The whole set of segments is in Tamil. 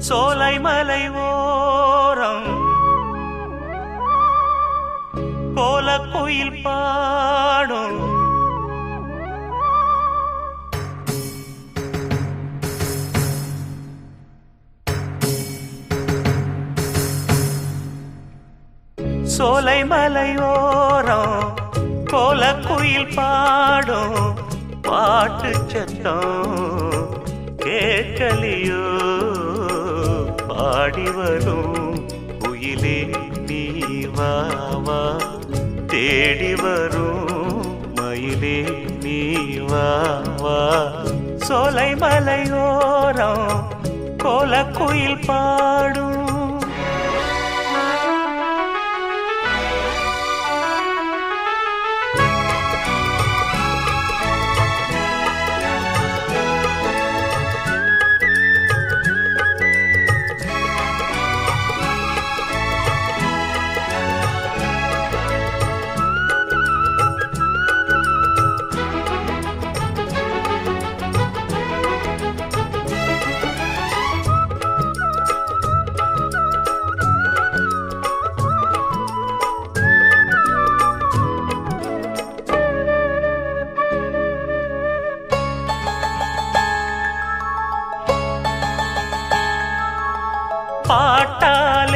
சோலை மலை ஓரம். கோல குயில் பாடும். சோலை மலையோரம் கோல குயில் பாடும். பாட்டு சத்தம் கேட்கலியோ. பாடி வரும் குயிலே நீ வா தேடி வரும். மயிலே நீ வா சோலை மலையோரம் கோல குயில் பாடும். പാട്ടാൽ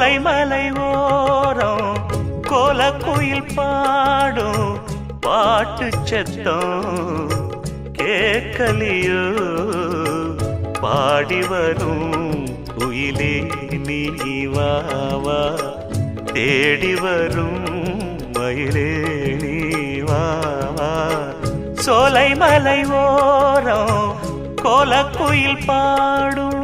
சோலை மலை ஓரம் கோல குயில் பாடும் பாட்டு சத்தம் கேட்கலியோ? பாடி வரும் குயிலே நீ வா தேடி வரும் மயிலே நீ வா சோலை மலை ஓரம் கோல குயில் பாடும்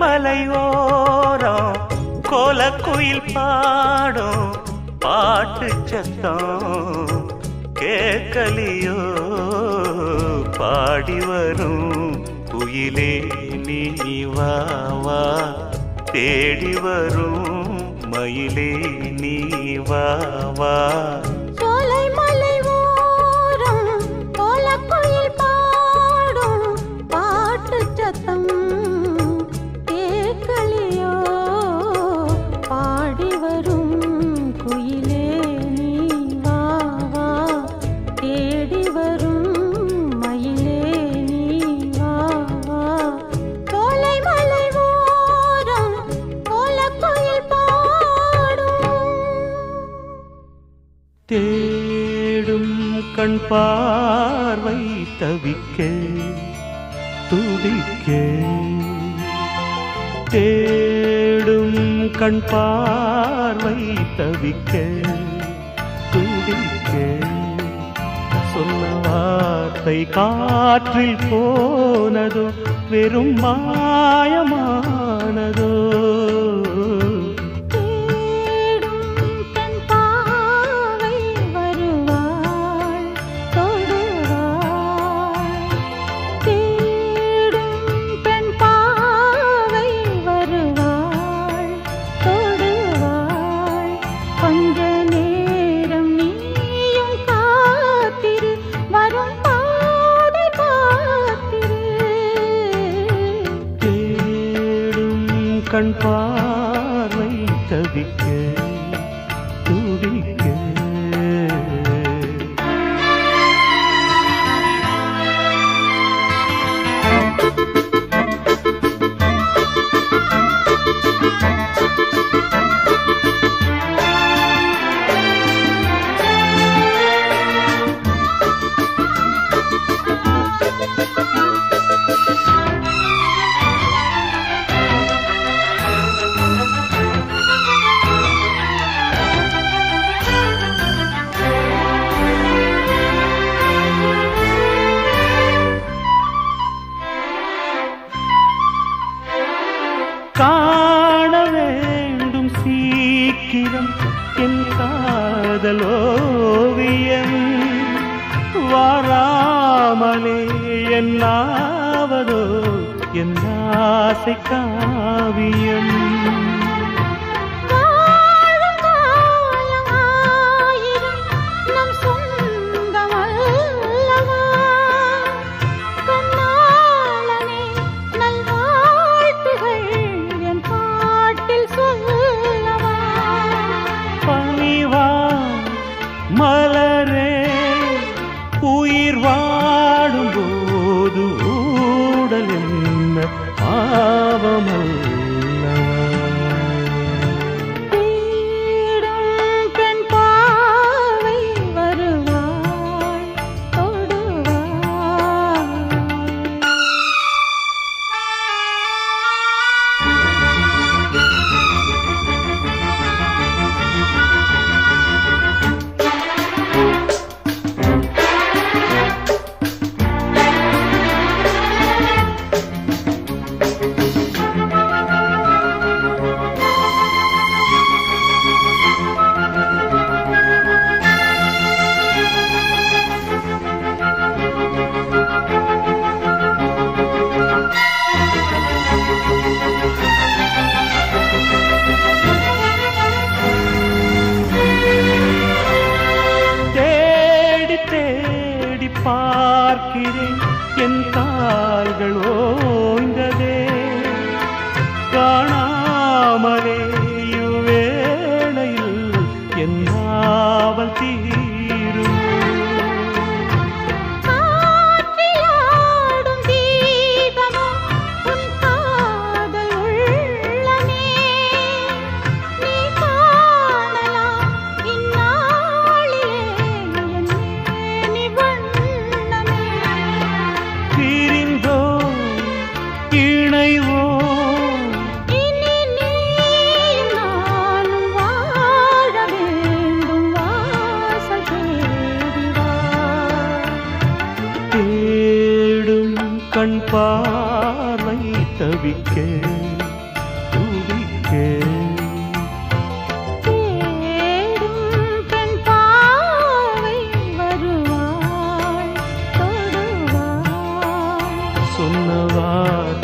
மலை ஓரம் கோல குயில் பாடும் பாட்டு சத்தம் கேட்கலியோ? பாடி வரும் குயிலே நீ வா வா. தேடி வரும் மயிலே நீ வா வா. கண் பார்வை தவிக்க துடிக்க. சொன்ன வார்த்தை காற்றில் போனதோ வெறும் மா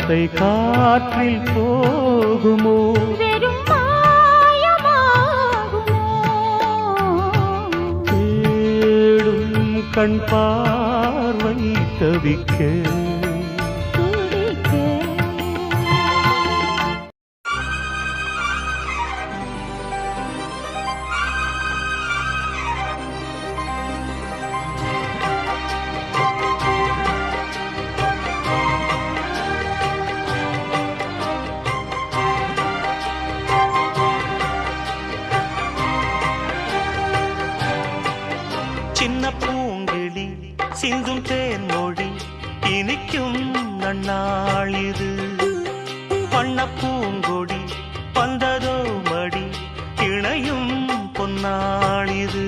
வார்த்தை காற்றில் போகுமோ? தேடும் கண் பார்வை தவிக்க தேன்மொழி இனிக்கும் நன்னாளிது வண்ணப்பூங்கொடி வந்ததோ மடி இணையும் பொன்னாளிது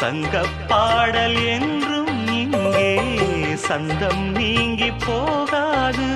சங்கப் பாடல் என்றும் இங்கே சந்தம் நீங்கி போகாது.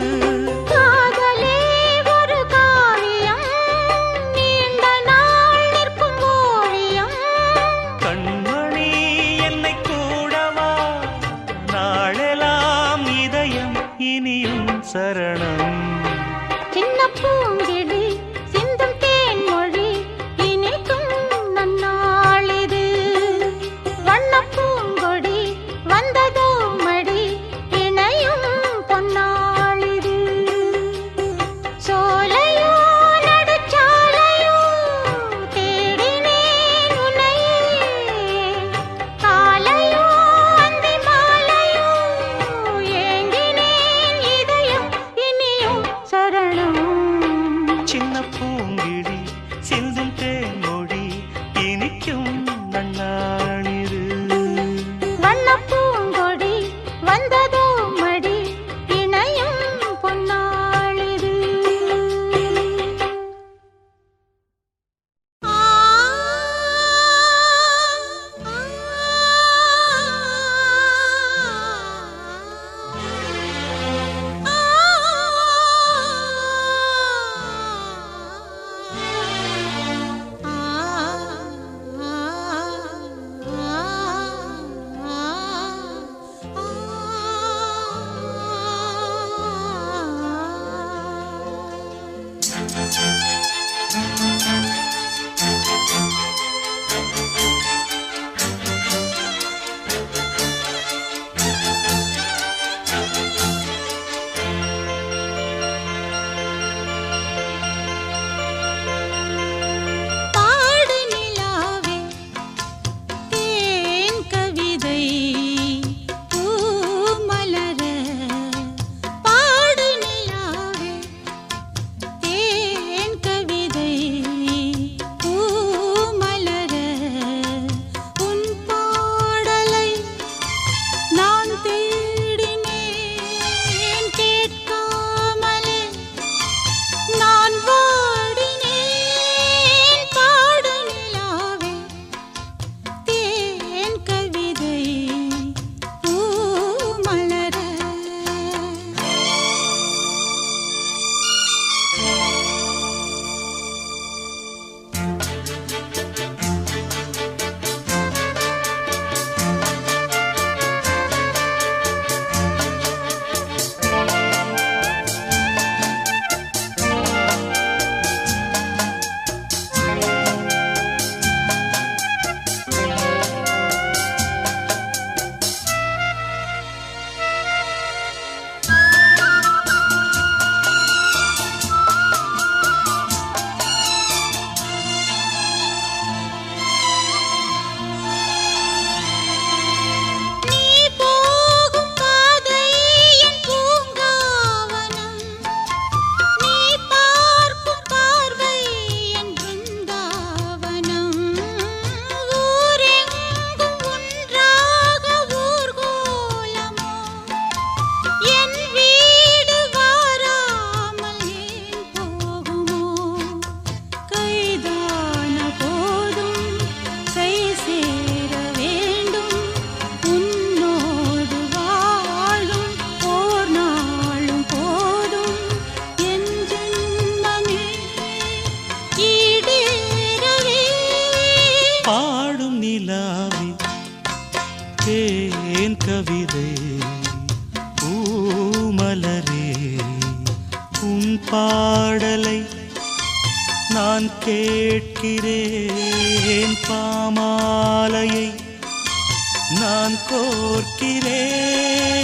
கோர்க்கிறேன்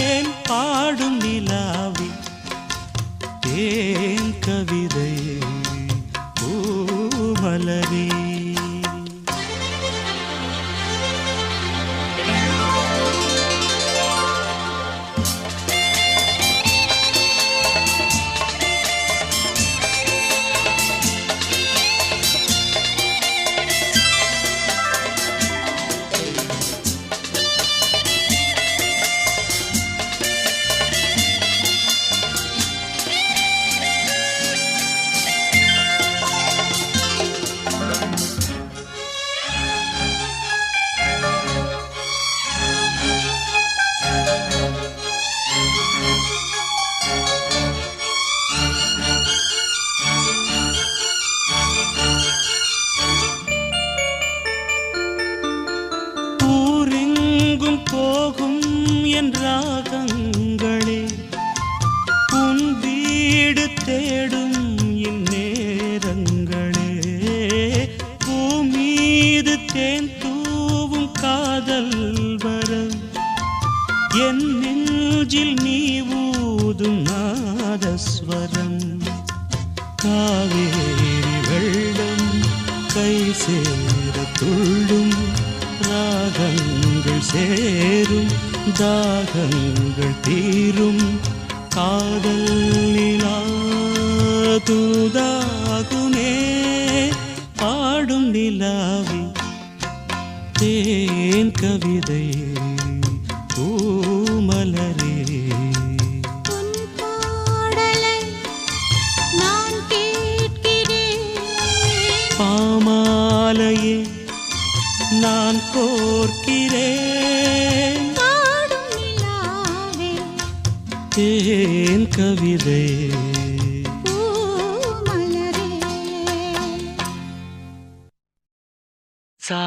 பாடும் நிலாவி தேன் கவிதை பூமலரே தாகங்கள் தீரும் காதல் நிலா தூதாகுமே. பாடும் நிலாவி தேன் கவிதை பூமலரே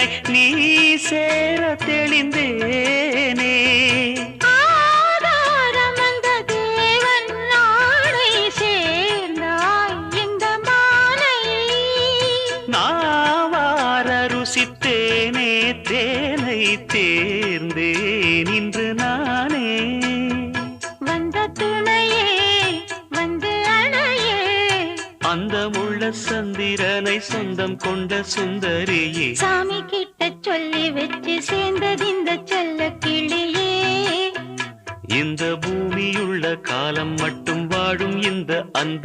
என நீ சேர தெளிந்தேனே. ருசித்தேனே தேனை தேர்ந்தேன் இன்று நானே. வந்த துணையே வந்து அணையே. அந்த முள்ள சந்திரனை சொந்தம் கொண்ட சுந்தரியே.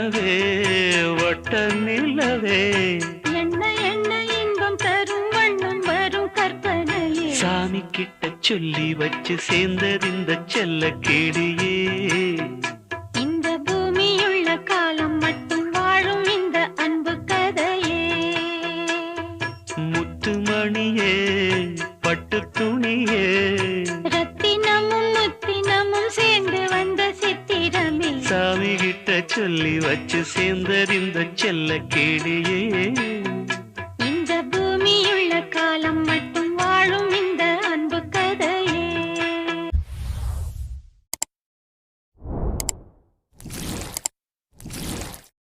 நிலவே வட்ட நிலவே. என்ன என்ன இன்பம் தரும் வண்ணம் வரும் கற்பனையே. சாமி கிட்ட சொல்லி வச்சு சேர்ந்ததிந்த செல்ல கேடியே கேளியே.